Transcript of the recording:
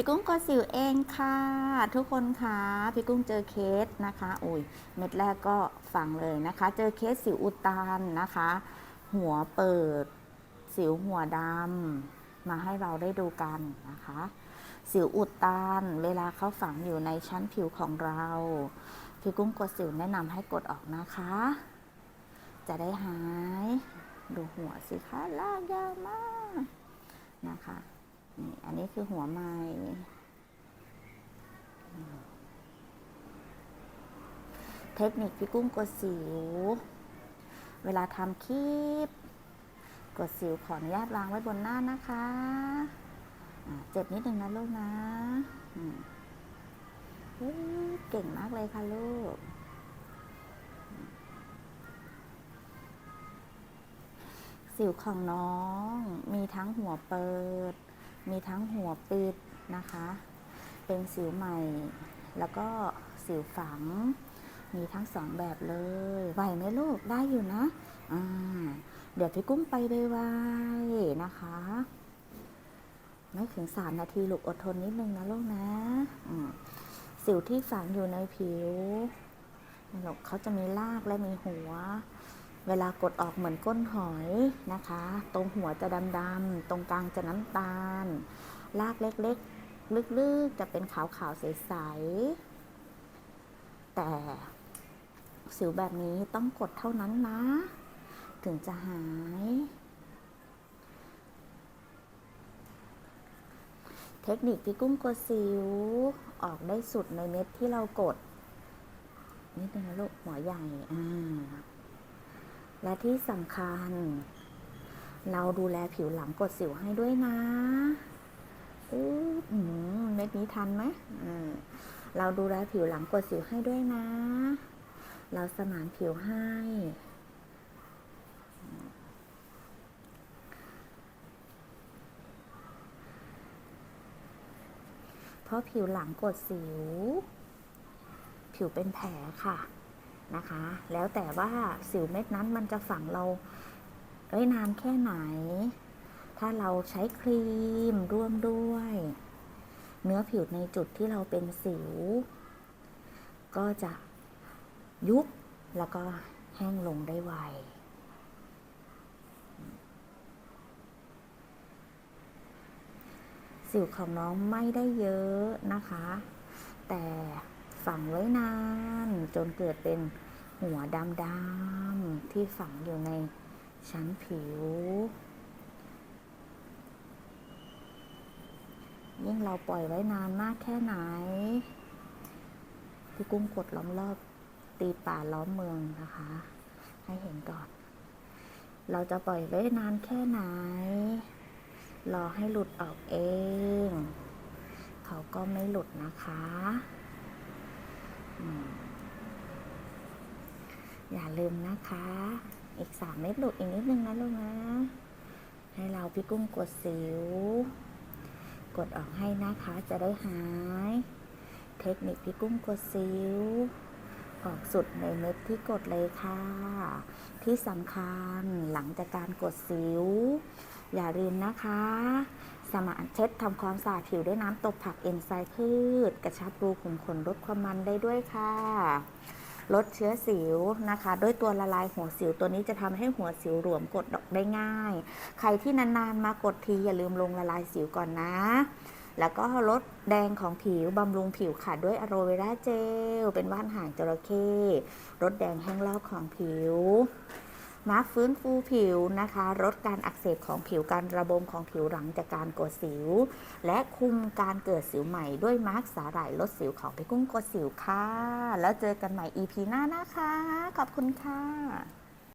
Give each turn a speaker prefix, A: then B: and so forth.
A: พี่กุ้งกอสิวเองค่ะ ทุกคนคะพี่กุ้งเจอเคสนะคะอุ้ยเม็ดแรกก็ฟังเลยนะคะ เจอเคสสิวอุดตันนะคะ หัวเปิด สิวหัวดำมาให้เราได้ดูกันนะคะ สิวอุดตันเวลาเขาฝังอยู่ในชั้นผิวของเราพี่กุ้งกดสิวแนะนำให้กดออกนะคะ จะได้หาย ดูหัวสิคะลากยาวมากนะคะ นี่อันนี้คือหัวไม้เทคนิคพี่กุ้งกดสิว เวลาทำคลิป กดสิวขออนุญาตวางไว้บนหน้านะคะเจ็บนิดนึงนะลูกนะเก่งมากเลยค่ะลูก สิวของน้องมีทั้งหัวเปิด มีทั้งหัวปิดนะคะ เป็นสิวใหม่ แล้วก็สิวฝัง มีทั้งสองแบบเลย ไหวไหมลูก ได้อยู่นะอ่าเดี๋ยวพี่กุ้งไปไวๆนะคะ ไม่ถึงสามนาทีลูกอดทนนิดนึงนะลูกนะสิวที่ฝังอยู่ในผิวลูกเขาจะมีรากและมีหัว เวลากดออกเหมือนก้นหอยนะคะ ตรงหัวจะดำๆ ตรงกลางจะน้ำตาลรากเล็กๆ ลึกๆ จะเป็นขาวๆ ใสๆ แต่สิวแบบนี้ต้องกดเท่านั้นนะ ถึงจะหาย เทคนิคพี่กุ้งกดสิว ออกได้สุดในเม็ดที่เรากด นิดนึงนะลูกหัวใหญ่ อ่า และที่สำคัญ เราดูแลผิวหลังกดสิวให้ด้วยนะอื้ออเม็ดนี้ทันไหมอืมเราดูแลผิวหลังกดสิวให้ด้วยนะ เราสมานผิวให้ เพราะผิวหลังกดสิว ผิวเป็นแผลค่ะ นะคะ แล้วแต่ว่าสิวเม็ดนั้นมันจะฝังเราได้นานแค่ไหน ถ้าเราใช้ครีมร่วมด้วย เนื้อผิวในจุดที่เราเป็นสิว ก็จะยุบแล้วก็แห้งลงได้ไวสิวของน้องไม่ได้เยอะนะคะ แต่ ฝังไว้นาน จนเกิดเป็นหัวดำๆที่ฝังอยู่ในชั้นผิว ยิ่งเราปล่อยไว้นานมากแค่ไหน พี่กุ้งกดล้อมรอบตีป่าล้อมเมืองนะคะ ให้เห็นก่อน เราจะปล่อยไว้นานแค่ไหน รอให้หลุดออกเอง เขาก็ไม่หลุดนะคะอืม อย่าลืมนะคะ อีกสามเม็ดหลุดอีกนิดนึงนะลูกนะ ให้เราพี่กุ้งกดสิว กดออกให้นะคะจะได้หาย เทคนิคพี่กุ้งกดสิว ออกสุดในเม็ดที่กดเลยค่ะ ที่สำคัญหลังจากการกดสิว อย่าลืมนะคะสมานเช็ดทำความสะอาดผิวด้วยน้ำตบผักเอนไซม์พืช กระชับรูขุมขนลดความมันได้ด้วยค่ะ ลดเชื้อสิวนะคะ ด้วยตัวละลายหัวสิวตัวนี้จะทำให้หัวสิวหลวมกดดอกได้ง่าย ใครที่นานๆมากดทีอย่าลืมลงละลายสิวก่อนนะ แล้วก็ลดแดงของผิวบำรุงผิวค่ะด้วยอะโรเวราเจลเป็นว่านหางจระเข้ลดแดงแห้งรอบของผิว นะฟื้นฟูผิวนะคะลดการอักเสบของผิวการระบมของผิวหลังจากการกดสิว และคุมการเกิดสิวใหม่ด้วยมาร์กสาหร่ายลดสิวของพี่กุ้งกดสิวค่ะ แล้วเจอกันใหม่ EP หน้านะคะ ขอบคุณค่ะ